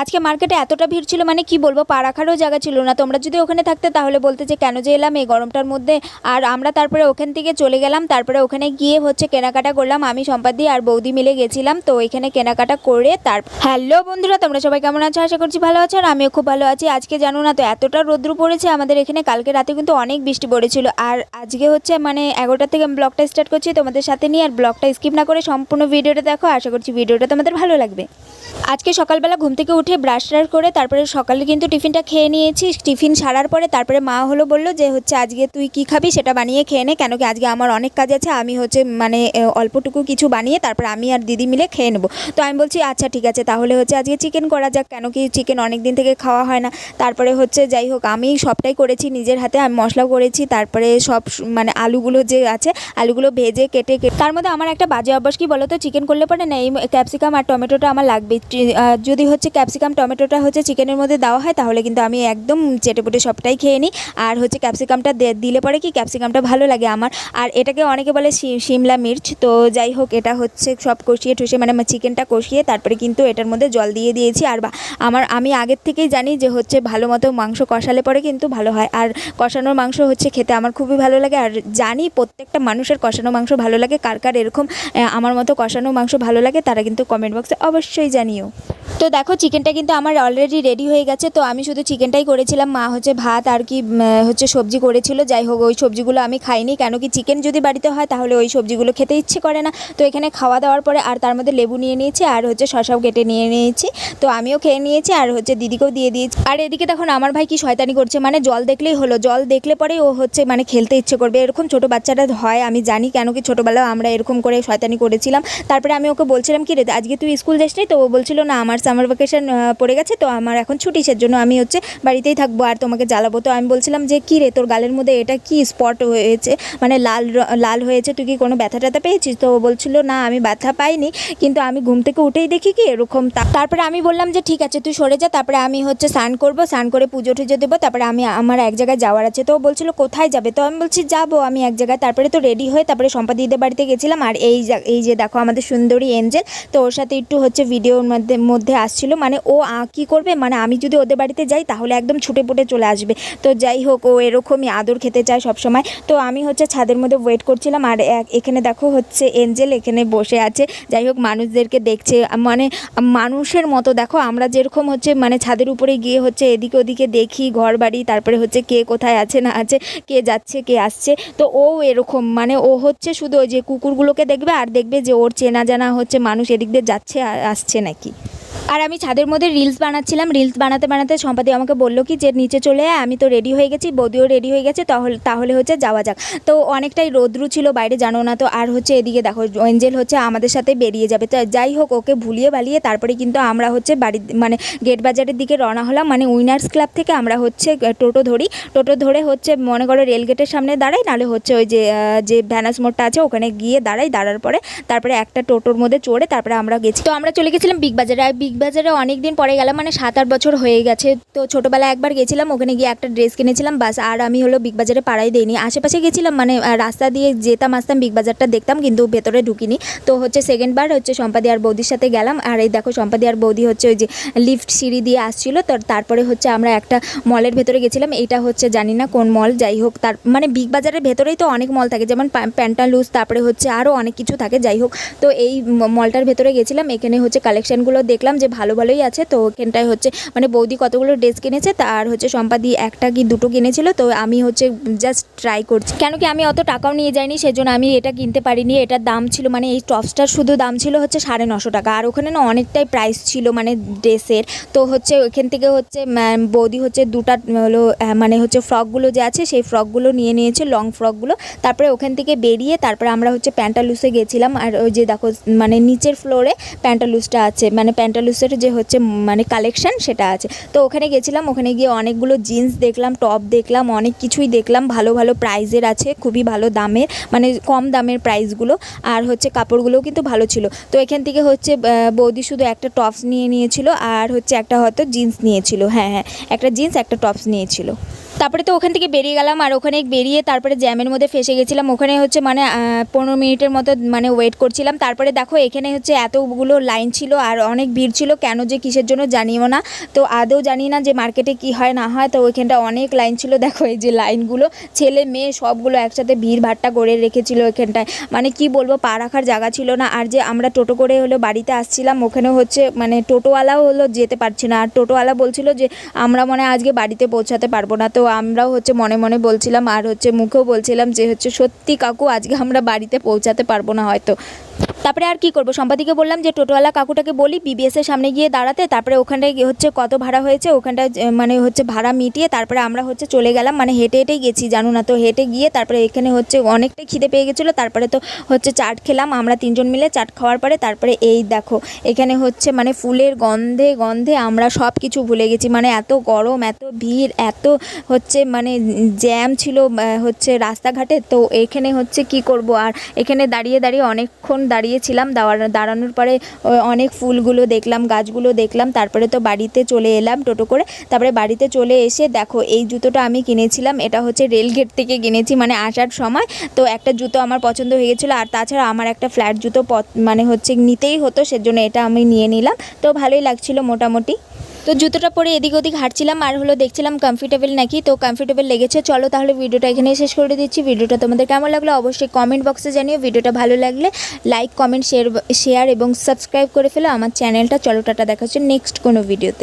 আজকে মার্কেটে এতটা ভিড় ছিল মানে কি বলব? পা রাখারও জায়গা ছিল না। তোমরা যদি ওখানে থাকতে তাহলে বলতে যে কেন যে এলাম, এই গরমটার মধ্যে। আর আমরা তারপরে ওখান থেকে চলে গেলাম। তারপরে ওখানে গিয়ে হচ্ছে কেনাকাটা করলাম। আমি, সম্পাদি আর বৌদি মিলে গেছিলাম। তো এখানে কেনাকাটা করে তার হ্যালো বন্ধুরা, তোমরা সবাই কেমন আছো? আশা করছি ভালো আছো আর আমিও খুব ভালো আছি। আজকে জানো না তো, এতটা রোদ্রু পড়েছে আমাদের এখানে। কালকে রাতে কিন্তু অনেক বৃষ্টি পড়েছিল। আর আজকে হচ্ছে মানে এগারোটা থেকে আমি ব্লগটা স্টার্ট করছি তোমাদের সাথে নিয়ে। আর ব্লগটা স্কিপ না করে সম্পূর্ণ ভিডিওটা দেখো। আশা করছি ভিডিওটা তোমাদের ভালো লাগবে। আজকে সকালবেলা ঘুম থেকে উঠে ব্রাশ ট্রাশ করে তারপরে সকালে কিন্তু টিফিনটা খেয়ে নিয়েছি। টিফিন সারার পরে তারপরে মা হলো বলল যে, হচ্ছে আজকে তুই কি খাবি সেটা বানিয়ে খেয়ে নে, কেন কি আজকে আমার অনেক কাজ আছে, আমি হচ্ছে মানে অল্পটুকু কিছু বানিয়ে তারপরে আমি আর দিদি মিলে খেয়ে নেব। তো আমি বলছি আচ্ছা ঠিক আছে, তাহলে হচ্ছে আজকে চিকেন করা যাক, কেন কি চিকেন অনেক দিন থেকে খাওয়া হয় না। তারপরে হচ্ছে যাই হোক, আমি সবটাই করেছি নিজের হাতে, আমি মশলাও করেছি, তারপরে সব মানে আলুগুলো যে আছে, আলুগুলো ভেজে কেটে কেটে, তার মধ্যে আমার একটা বাজে অভ্যাস কি বলো তো চিকেন করলে পরে না, এই ক্যাপসিকাম আর টমেটোটা আমার লাগবে যদি হচ্ছে ক্যাপসিকাম টমেটোটা হচ্ছে চিকেনের মধ্যে দেওয়া হয়, তাহলে কিন্তু আমি একদম চেটেপুটে সবটাই খেয়ে নিই। আর হচ্ছে ক্যাপসিকামটা দিলে পরে কি ক্যাপসিকামটা ভালো লাগে আমার। আর এটাকে অনেকে বলে শিমলা মির্চ, তো যাই হোক, এটা হচ্ছে সব কষিয়ে ঠুসে মানে চিকেনটা কষিয়ে তারপরে কিন্তু এটার মধ্যে জল দিয়ে দিয়েছি। আর আমার, আমি আগের থেকেই জানি যে হচ্ছে ভালো মতো মাংস কষালে পরে কিন্তু ভালো হয়। আর কষানোর মাংস হচ্ছে খেতে আমার খুবই ভালো লাগে। আর জানি প্রত্যেকটা মানুষের কষানো মাংস ভালো লাগে, কার কার এরকম আমার মতো কষানো মাংস ভালো লাগে, তারা কিন্তু কমেন্ট বক্সে অবশ্যই জানিও। তো দেখো, চিকেনটা কিন্তু আমার অলরেডি রেডি হয়ে গেছে। তো আমি শুধু চিকেনটাই করেছিলাম। মা হচ্ছে ভাত আর কি হচ্ছে সবজি করেছিল। যাই হোক, ওই সবজিগুলো আমি খাইনি। কেন কি চিকেন যদি বাড়িতে হয়, তাহলে ওই সবজিগুলো খেতে ইচ্ছে করে না। তো এখানে খাওয়া দাওয়ার পরে আর তার মধ্যে লেবু নিয়ে নিয়েছি আর হচ্ছে শশাও কেটে নিয়ে নিয়েছি। তো আমিও খেয়ে নিয়েছি আর হচ্ছে দিদিকেও দিয়ে দিয়েছি। আর এদিকে তখন আমার ভাই কি শয়তানি করছে। মানে জল দেখলেই হলো। জল দেখলে পরে ও হচ্ছে মানে খেলতে ইচ্ছে করবে। এরকম ছোটো বাচ্চাটা হয়, আমি জানি। কেন কি ছোটোবেলাও আমরা এরকম করে শয়তানি করেছিলাম। তারপরে আমি ওকে বলছিলাম, কি রে, আজকে তুই স্কুল যাস তো ও বলছিল, না, আমার সামার ভ্যাকেশন পড়ে গেছে, তো আমার এখন ছুটি, সেজন্য আমি হচ্ছে বাড়িতেই থাকব। আর তোমাকে জ্বালাবো, তো আমি বলছিলাম যে, কী রে, তোর গালের মধ্যে এটা কি স্পট হয়েছে? মানে লাল লাল হয়েছে, তুই কি কোনো ব্যথা ট্যাথা পেয়েছিস? তো বলছিল, না, আমি ব্যথা পাইনি, কিন্তু আমি ঘুম থেকে উঠেই দেখি কি এরকম তারপরে আমি বললাম যে, ঠিক আছে, তুই সরে যা। তারপরে আমি হচ্ছে স্নান করব, স্নান করে পুজো টুজো দেবো। তারপরে আমি, আমার এক জায়গায় যাওয়ার আছে, তো বলছিল, কোথায় যাবে? তো আমি বলছি, যাব আমি এক জায়গায়। তারপরে তো রেডি হয়ে তারপরে সম্পাদিদের বাড়িতে গেছিলাম। আর এই এই যে দেখো, আমাদের সুন্দরী এঞ্জেল তো ওর সাথে একটু হচ্ছে ভিডিওর মধ্যে মধ্যে আসছিল। মানে ও কি করবে? মানে আমি যদি ওদের বাড়িতে যাই, তাহলে একদম ছুটে পুটে চলে আসবে। তো যাই হোক, ও এরকমই আদর খেতে চায় সব সময় তো আমি হচ্ছে ছাদের মধ্যে ওয়েট করছিলাম, আর এখানে দেখো হচ্ছে এঞ্জেল এখানে বসে আছে। যাই হোক, মানুষদেরকে দেখছে। মানে মানুষের মতো, দেখো আমরা যেরকম হচ্ছে মানে ছাদের উপরে গিয়ে হচ্ছে এদিকে ওদিকে দেখি, ঘর বাড়ি, তারপরে হচ্ছে কে কোথায় আছে, না আছে, কে যাচ্ছে, কে আসছে। তো ও এরকম মানে ও হচ্ছে শুধু ওই যে কুকুরগুলোকে দেখবে, আর দেখবে যে ওর চেনা জানা হচ্ছে মানুষ এদিক দিয়ে যাচ্ছে আসছে নাকি। আর আমি ছাদের মধ্যে রিলস বানাচ্ছিলাম। রিলস বানাতে বানাতে সম্পাদি আমাকে বলল কি, যে নিচে চলে আয়, আমি তো রেডি হয়ে গেছি, বৌদিও রেডি হয়ে গেছে, তাহলে তাহলে হচ্ছে যাওয়া যাক। তো অনেকটাই রোদ্রু ছিল, বাইরে জানো না তো, আর হচ্ছে এদিকে দেখো এঞ্জেল হচ্ছে আমাদের সাথে বেরিয়ে যাবে। তো যাই হোক, ওকে ভুলিয়ে বালিয়ে তারপরে কিন্তু আমরা হচ্ছে বাড়ির মানে গেট বাজারের দিকে রওনা হলাম। মানে উইনার্স ক্লাব থেকে আমরা হচ্ছে টোটো ধরি। টোটো ধরে হচ্ছে মনে করো রেল গেটের সামনে দাঁড়াই, নাহলে হচ্ছে ওই যে যে ভ্যানাস মোড়টা আছে, ওখানে গিয়ে দাঁড়াই। দাঁড়ার পরে তারপরে একটা টোটোর মধ্যে চড়ে তারপরে আমরা গেছি। তো আমরা চলে গেছিলাম বিগ বাজারে। আর বিগ বাজারে অনেক দিন পরে গেলাম মানে সাত আট বছর হয়ে গেছে। তো ছোটোবেলায় একবার গেছিলাম, ওখানে গিয়ে একটা ড্রেস কিনেছিলাম, বাস আর আমি হলো বিগ বাজারে পাড়াই দিইনি। আশেপাশে গেছিলাম মানে রাস্তা দিয়ে যেতাম, আসতাম বিগ বাজারটা দেখতাম, কিন্তু ভেতরে ঢুকিনি। তো হচ্ছে সেকেন্ড বার হচ্ছে সম্পাদি আর বৌদির সাথে গেলাম, আর এই দেখো সম্পাদি আর বৌদি হচ্ছে ওই যে লিফট সিঁড়ি দিয়ে আসছিল, তো তারপরে হচ্ছে আমরা একটা মলের ভেতরে গেছিলাম এটা হচ্ছে জানি না কোন মল যাই হোক, তার মানে বিগ বাজারের ভেতরেই তো অনেক মল থাকে, যেমন প্যান্টালুজ তারপরে হচ্ছে আরও অনেক কিছু থাকে, যাই হোক। তো এই মলটার ভেতরে গেছিলাম, এখানে হচ্ছে কালেকশানগুলো দেখলাম যে ভালো ভালোই আছে। তো এখানটায় হচ্ছে মানে বৌদি কতগুলো ড্রেস কিনেছে, তার হচ্ছে সম্পাদি একটা কি দুটো কিনেছিল, তো আমি হচ্ছে জাস্ট ট্রাই করছি। কেন কি আমি অত টাকাও নিয়ে যাইনি, সেজন্য আমি এটা কিনতে পারিনি। এটার দাম ছিল মানে এই টপসটার শুধু দাম ছিল হচ্ছে সাড়ে নশো টাকা। আর ওখানে না অনেকটাই প্রাইস ছিল মানে ড্রেসের তো হচ্ছে ওখান থেকে হচ্ছে বৌদি হচ্ছে দুটা, হলো মানে হচ্ছে ফ্রকগুলো যে আছে, সেই ফ্রকগুলো নিয়ে নিয়েছে লং ফ্রকগুলো তারপরে ওখান থেকে বেরিয়ে তারপরে আমরা হচ্ছে প্যান্টালুসে গেছিলাম। আর ওই যে দেখো মানে নিচের ফ্লোরে প্যান্টালুসটা আছে মানে প্যান্টালুসের যে হচ্ছে মানে কালেকশান সেটা আছে। তো ওখানে গেছিলাম, ওখানে গিয়ে অনেকগুলো জিন্স দেখলাম টপ দেখলাম, অনেক কিছুই দেখলাম। ভালো ভালো প্রাইজের আছে, খুবই ভালো দামের মানে কম দামের প্রাইসগুলো আর হচ্ছে কাপড়গুলোও কিন্তু ভালো ছিল। তো এখান থেকে হচ্ছে বৌদি শুধু একটা টপস নিয়ে নিয়েছিল, আর হচ্ছে একটা হয়তো জিন্স নিয়েছিল। হ্যাঁ হ্যাঁ একটা জিন্স একটা টপস নিয়েছিল। তারপরে তো ওখান থেকে বেরিয়ে গেলাম, আর ওখানে বেরিয়ে তারপরে জ্যামের মধ্যে ফেসে গেছিলাম। ওখানে হচ্ছে মানে পনেরো মিনিটের মতো মানে ওয়েট করছিলাম। তারপরে দেখো, এখানে হচ্ছে এতগুলো লাইন ছিল, আর অনেক ভিড় ছিল, কেন যে কিসের জন্য জানিও না। তো আদৌ জানি না যে মার্কেটে কি হয়, না হয়, তো ওইখানটা অনেক লাইন ছিল। দেখো, এই যে লাইনগুলো ছেলে মেয়ে সবগুলো একসাথে ভিড় ভাট্টা করে রেখেছিল এখানটায় মানে কি বলব, পা রাখার জায়গা ছিল না। আর যে আমরা টোটো করে হলো বাড়িতে আসছিলাম ওখানে হচ্ছে মানে টোটোওয়ালাও হলো যেতে পারছে না। আর টোটোওয়ালা বলছিল যে, আমরা মনে আজকে বাড়িতে পৌঁছাতে পারব না। তো আমরাও হচ্ছে মনে মনে বলছিলাম আর হচ্ছে মুখেও বলছিলাম যে হচ্ছে সত্যি কাকু, আজকে আমরা বাড়িতে পৌঁছাতে পারব না হয়তো। তারপরে আর কি করব? সম্পাদিকে বললাম যে, টোটোওয়ালা কাকুটাকে বলি বিবিএস এর সামনে গিয়ে দাঁড়াতে, তারপরে ওখানটায় হচ্ছে কত ভাড়া হয়েছে, ওখানটায় যে মানে হচ্ছে ভাড়া মিটিয়ে তারপরে আমরা হচ্ছে চলে গেলাম। মানে হেঁটে হেঁটেই গেছি, জানো না তো, হেঁটে গিয়ে তারপরে এখানে হচ্ছে অনেকটাই খিদে পেয়ে গেছিল। তারপরে তো হচ্ছে চাট খেলাম, আমরা তিনজন মিলে চাট খাওয়ার পরে তারপরে এই দেখো, এখানে হচ্ছে মানে ফুলের গন্ধে গন্ধে আমরা সব কিছু ভুলে গেছি। মানে এত গরম, এত ভিড়, এত হচ্ছে মানে জ্যাম ছিল হচ্ছে রাস্তাঘাটে। তো এখানে হচ্ছে কি করব? আর এখানে দাঁড়িয়ে দাঁড়িয়ে অনেকক্ষণ দাঁড়িয়েছিলাম দাঁড়ানো দাঁড়ানোর পরে অনেক ফুলগুলো দেখলাম, গাছগুলো দেখলাম, তারপরে তো বাড়িতে চলে এলাম টোটো করে। তারপরে বাড়িতে চলে এসে দেখো, এই জুতোটা আমি কিনেছিলাম, এটা হচ্ছে রেলগেট থেকে কিনেছি মানে আসার সময়। তো একটা জুতো আমার পছন্দ হয়ে গেছিল, আর তাছাড়া আমার একটা ফ্ল্যাট জুতো মানে হচ্ছে নিতেই হতো, সেজন্য এটা আমি নিয়ে নিলাম। তো ভালোই লাগছিল মোটামুটি। তো জুতোটা পরে এদিক ওদিক হাঁটছিলাম, আর হলো দেখছিলাম কমফর্টেবল নাকি, তো কমফর্টেবল লেগেছে। চলো তাহলে ভিডিওটা এখানে শেষ করে দিচ্ছি। ভিডিওটা তোমাদের কেমন লাগল অবশ্যই কমেন্ট বক্সে জানিও। ভিডিওটা ভালো লাগলে লাইক কমেন্ট শেয়ার শেয়ার এবং সাবস্ক্রাইব করে ফেলো আমার চ্যানেলটা চলো টাটা, দেখা হচ্ছে নেক্সট কোনো ভিডিওতে